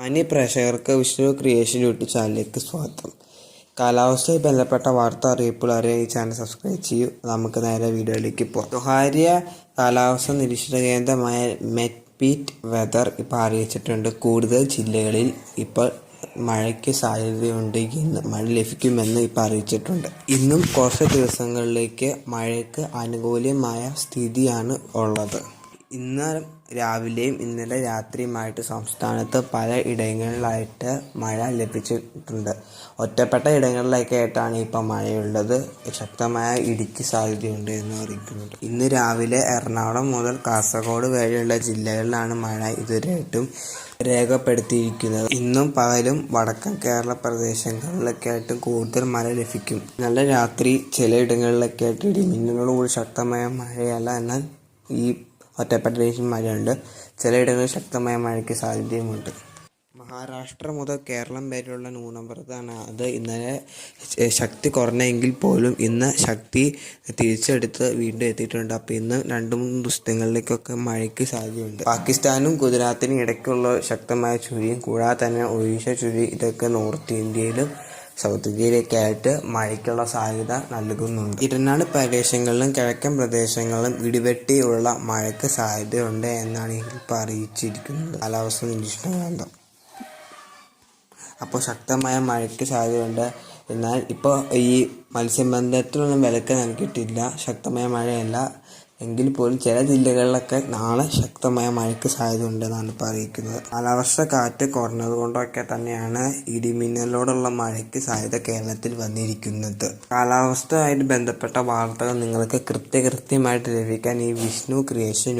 മാന്യ പ്രേക്ഷകർക്ക് Vishnu creation YouTube ചാനലിലേക്ക് സ്വാഗതം. കാലാവസ്ഥയുമായി ബന്ധപ്പെട്ട വാർത്ത അറിയിപ്പുകൾ അറിയാൻ ഈ ചാനൽ സബ്സ്ക്രൈബ് ചെയ്യൂ. നമുക്ക് നേരെ വീഡിയോയിലേക്ക് പോകാം. സ്വകാര്യ കാലാവസ്ഥ നിരീക്ഷണ കേന്ദ്രമായ മെറ്റ്പീറ്റ് വെതർ ഇപ്പോൾ അറിയിച്ചിട്ടുണ്ട്. കൂടുതൽ ജില്ലകളിൽ ഇപ്പോൾ മഴയ്ക്ക് സാധ്യതയുണ്ട് ഇന്ന് മഴ ലഭിക്കുമെന്ന് ഇപ്പോൾ അറിയിച്ചിട്ടുണ്ട്. ഇന്നും കുറച്ച് ദിവസങ്ങളിലേക്ക് മഴയ്ക്ക് അനുകൂലമായ സ്ഥിതിയാണ് ഉള്ളത്. ഇന്ന് രാവിലെയും ഇന്നലെ രാത്രിയുമായിട്ട് സംസ്ഥാനത്ത് പല ഇടങ്ങളിലായിട്ട് മഴ ലഭിച്ചിട്ടുണ്ട്. ഒറ്റപ്പെട്ട ഇടങ്ങളിലേക്കായിട്ടാണ് ഇപ്പം മഴയുള്ളത്. ശക്തമായ ഇടിക്ക് സാധ്യതയുണ്ട് എന്ന് അറിയിക്കുന്നുണ്ട്. ഇന്ന് രാവിലെ എറണാകുളം മുതൽ കാസർഗോഡ് വരെയുള്ള ജില്ലകളിലാണ് മഴ ഇതുവരെയായിട്ടും രേഖപ്പെടുത്തിയിരിക്കുന്നത്. ഇന്നും പകലും വടക്കൻ കേരള പ്രദേശങ്ങളിലൊക്കെ ആയിട്ട് കൂടുതൽ മഴ ലഭിക്കും. നല്ല രാത്രി ചിലയിടങ്ങളിലൊക്കെ ആയിട്ട് ഇടിമിന്നലോടുകൂടി ശക്തമായ മഴയല്ല. എന്നാൽ ഈ ഒറ്റപ്പെട്ട ദേശം മഴയുണ്ട് ചിലയിടങ്ങളിൽ ശക്തമായ മഴയ്ക്ക് സാധ്യതയുമുണ്ട്. മഹാരാഷ്ട്ര മുതൽ കേരളം വരെയുള്ള ന്യൂനമർദ്ദമാണ് അത് ഇന്നലെ ശക്തി കുറഞ്ഞെങ്കിൽ പോലും ഇന്ന് ശക്തി തിരിച്ചെടുത്ത് വീണ്ടും എത്തിയിട്ടുണ്ട്. അപ്പോൾ ഇന്ന് രണ്ട് മൂന്ന് ദിവസങ്ങളിലേക്കൊക്കെ മഴയ്ക്ക് സാധ്യതയുണ്ട്. പാകിസ്ഥാനും ഗുജറാത്തിനും ഇടയ്ക്കുള്ള ശക്തമായ ചുഴിയും കൂടാതെ തന്നെ ഒഡീഷ ചുഴി ഇതൊക്കെ നോർത്ത് ഇന്ത്യയിലും സൗത്ത് ഇന്ത്യയിലേക്കായിട്ട് മഴയ്ക്കുള്ള സാധ്യത നൽകുന്നുണ്ട്. ഇടനാട് പ്രദേശങ്ങളിലും കിഴക്കൻ പ്രദേശങ്ങളിലും ഇടിവെട്ടിയുള്ള മഴയ്ക്ക് സാധ്യതയുണ്ട് എന്നാണ് ഇപ്പോൾ അറിയിച്ചിരിക്കുന്നത്. കാലാവസ്ഥ നിരീക്ഷണ കേന്ദ്രം. അപ്പോൾ ശക്തമായ മഴയ്ക്ക് സാധ്യതയുണ്ട്. എന്നാൽ ഇപ്പോൾ ഈ മത്സ്യബന്ധനത്തിനൊന്നും വിലക്ക് നൽകിയിട്ടില്ല. ശക്തമായ മഴയല്ല. എങ്കിൽ പോലും ചില ജില്ലകളിലൊക്കെ നാളെ ശക്തമായ മഴയ്ക്ക് സാധ്യതയുണ്ടെന്നാണ് ഇപ്പോൾ അറിയിക്കുന്നത്. കാലാവർഷ കാറ്റ് കുറഞ്ഞത് കൊണ്ടൊക്കെ തന്നെയാണ് ഇടിമിന്നലോടുള്ള മഴയ്ക്ക് സാധ്യത കേരളത്തിൽ വന്നിരിക്കുന്നത്. കാലാവസ്ഥയുമായിട്ട് ബന്ധപ്പെട്ട വാർത്തകൾ നിങ്ങൾക്ക് കൃത്യകൃത്യമായിട്ട് ലഭിക്കാൻ ഈ വിഷ്ണു ക്രിയേഷൻ